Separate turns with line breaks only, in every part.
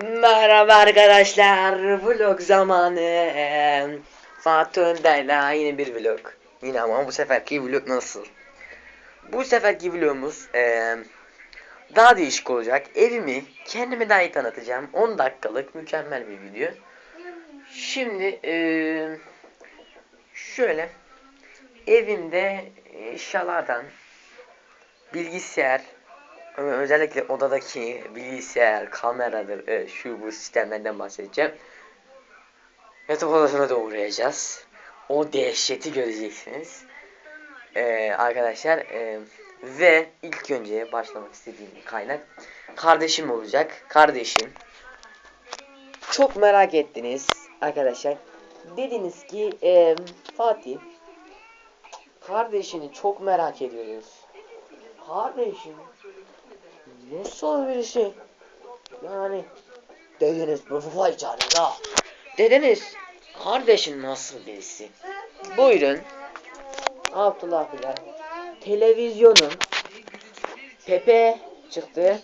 Merhaba arkadaşlar, vlog zamanı. Fatih Önder'le yeni bir vlog. Yine ama bu seferki vlog nasıl? Bu seferki vlogumuz ee, daha değişik olacak. Evimi kendime daha iyi tanıtacağım. 10 dakikalık mükemmel bir video. Şimdi ee, şöyle evimde eşyalardan bilgisayar, Özellikle odadaki bilgisayar, kameradır, e, şu bu sistemlerden bahsedeceğim. Yatak odasına da uğrayacağız. O dehşeti göreceksiniz. Ee, arkadaşlar e, ve ilk önce başlamak istediğim kaynak kardeşim olacak. Kardeşim. Çok merak ettiniz arkadaşlar. Dediniz ki e, Fatih kardeşini çok merak ediyoruz. Kardeşim Nasıl birisi? Yani dediniz bu vay canına. Dediniz kardeşin nasıl birisi? Buyurun. Abdullah Bilal. Televizyonun Pepe çıktı.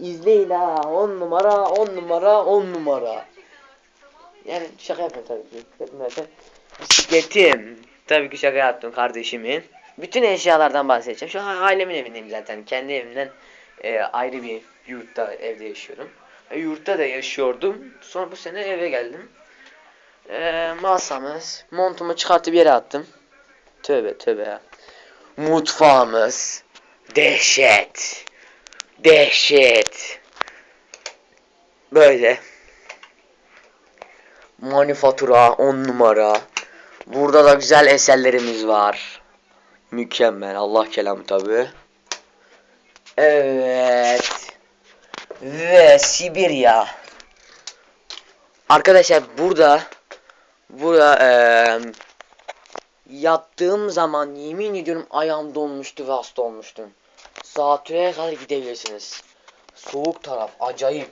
İzleyin ha. 10 numara, 10 numara, 10 numara. Yani şaka yapıyorum tabii ki. Bisikletim. Tabii ki şaka yaptım kardeşimin. Bütün eşyalardan bahsedeceğim. Şu ailemin evindeyim zaten. Kendi evimden e, ayrı bir yurtta evde yaşıyorum. E, yurtta da yaşıyordum. Sonra bu sene eve geldim. E, masamız, montumu çıkartıp yere attım. Tövbe tövbe ya. Mutfağımız. Dehşet. Dehşet. Böyle. Manifatura 10 numara. Burada da güzel eserlerimiz var. Mükemmel. Allah kelamı tabi. Evet. Ve Sibirya. Arkadaşlar burada burada eee yattığım zaman yemin ediyorum ayağım donmuştu ve hasta olmuştum. Zatürre'ye kadar gidebilirsiniz. Soğuk taraf acayip.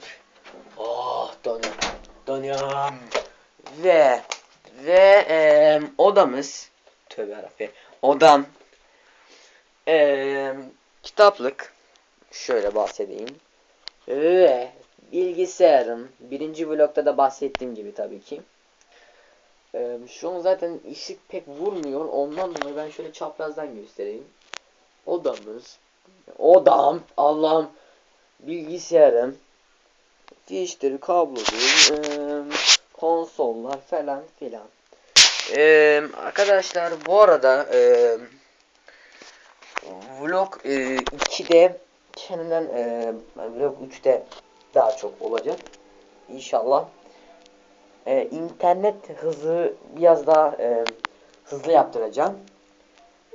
Oh donuyorum. Donuyorum. Ve ve eee odamız tövbe yarabbim. Odam eee kitaplık şöyle bahsedeyim. Ve bilgisayarım birinci blokta da bahsettiğim gibi tabii ki. Ee, şu an zaten ışık pek vurmuyor. Ondan dolayı ben şöyle çaprazdan göstereyim. Odamız. Odam. Allah'ım. Bilgisayarım. Fiştir, kablodur. ee, konsollar falan filan. Ee, arkadaşlar bu arada ee, vlog e, 2'de kendimden e, vlog 3'te daha çok olacak. İnşallah. E, internet hızı biraz daha e, hızlı yaptıracağım.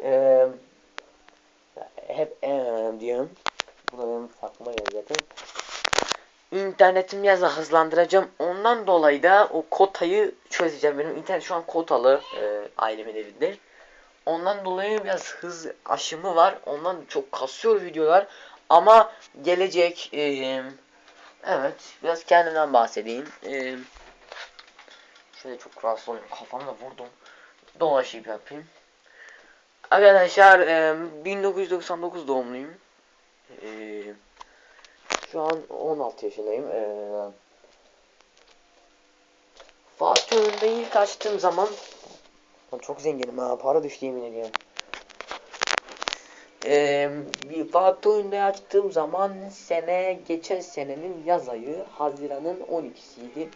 E, hep e, diyorum. Bu da benim aklıma geldi zaten. Biraz daha hızlandıracağım. Ondan dolayı da o kotayı çözeceğim. Benim internet şu an kotalı e, ailemin evinde. Ondan dolayı biraz hız aşımı var. Ondan çok kasıyor videolar. Ama gelecek e, evet biraz kendimden bahsedeyim. E, şöyle çok rahatsız oluyorum. Kafamda vurdum. Dolaşıp yapayım. Arkadaşlar e, 1999 doğumluyum. E, şu an 16 yaşındayım. E, Fatih önünde ilk açtığım zaman çok zenginim ha. Para düştü yemin ediyorum. Ee, Fatih oyunda açtığım zaman sene geçen senenin yaz ayı Haziran'ın 12'siydi.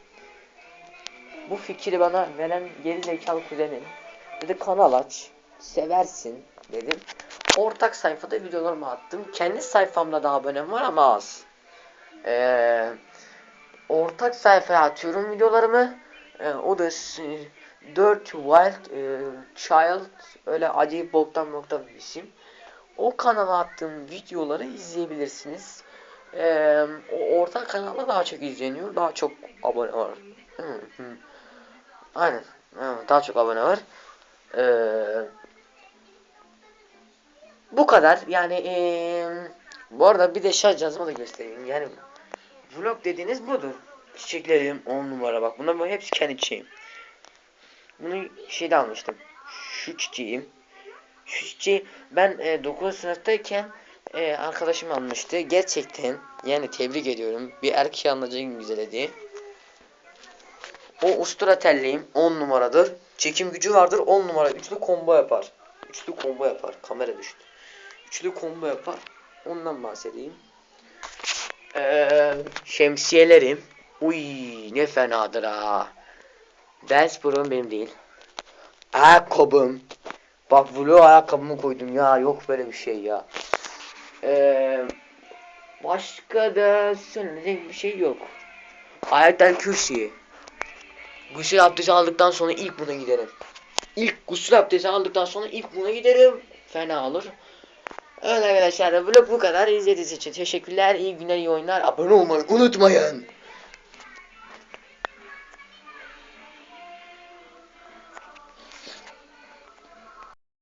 Bu fikri bana veren geri zekalı kuzenim dedi kanal aç seversin dedim. Ortak sayfada videolarımı attım. Kendi sayfamda da abonem var ama az. Ee, ortak sayfaya atıyorum videolarımı. Ee, o da Dirt Wild e, Child öyle acayip boktan boktan bir isim. O kanala attığım videoları izleyebilirsiniz. Ee, o ortak kanalda daha çok izleniyor. Daha çok abone var. Aynen. Daha çok abone var. Ee, bu kadar. Yani ee, bu arada bir de şarj yazımı da göstereyim. Yani vlog dediğiniz budur. Çiçeklerim 10 numara bak. Bunlar hepsi kendi çiçeğim. Bunu şeyde almıştım. Şu çiçeğim. Çiçeği ben e, 9. sınıftayken Ee, arkadaşım almıştı. Gerçekten yani tebrik ediyorum. Bir erkek anlayacak gibi güzeledi. O ustura telliyim. 10 numaradır. Çekim gücü vardır. 10 numara. Üçlü combo yapar. Üçlü combo yapar. Kamera düştü. Üçlü combo yapar. Ondan bahsedeyim. Ee, şemsiyelerim. Uy ne fenadır ha. Dance Pro'm benim değil. Ayakkabım. Bak vlog ayakkabımı koydum ya. Yok böyle bir şey ya. Ee, başka da söyleyecek bir şey yok. Ayetel Kürsi. Gusül abdesti aldıktan sonra ilk buna giderim. İlk gusül abdesti aldıktan sonra ilk buna giderim. Fena olur. Öyle arkadaşlar vlog bu kadar. İzlediğiniz için teşekkürler. İyi günler, iyi oyunlar. Abone olmayı unutmayın.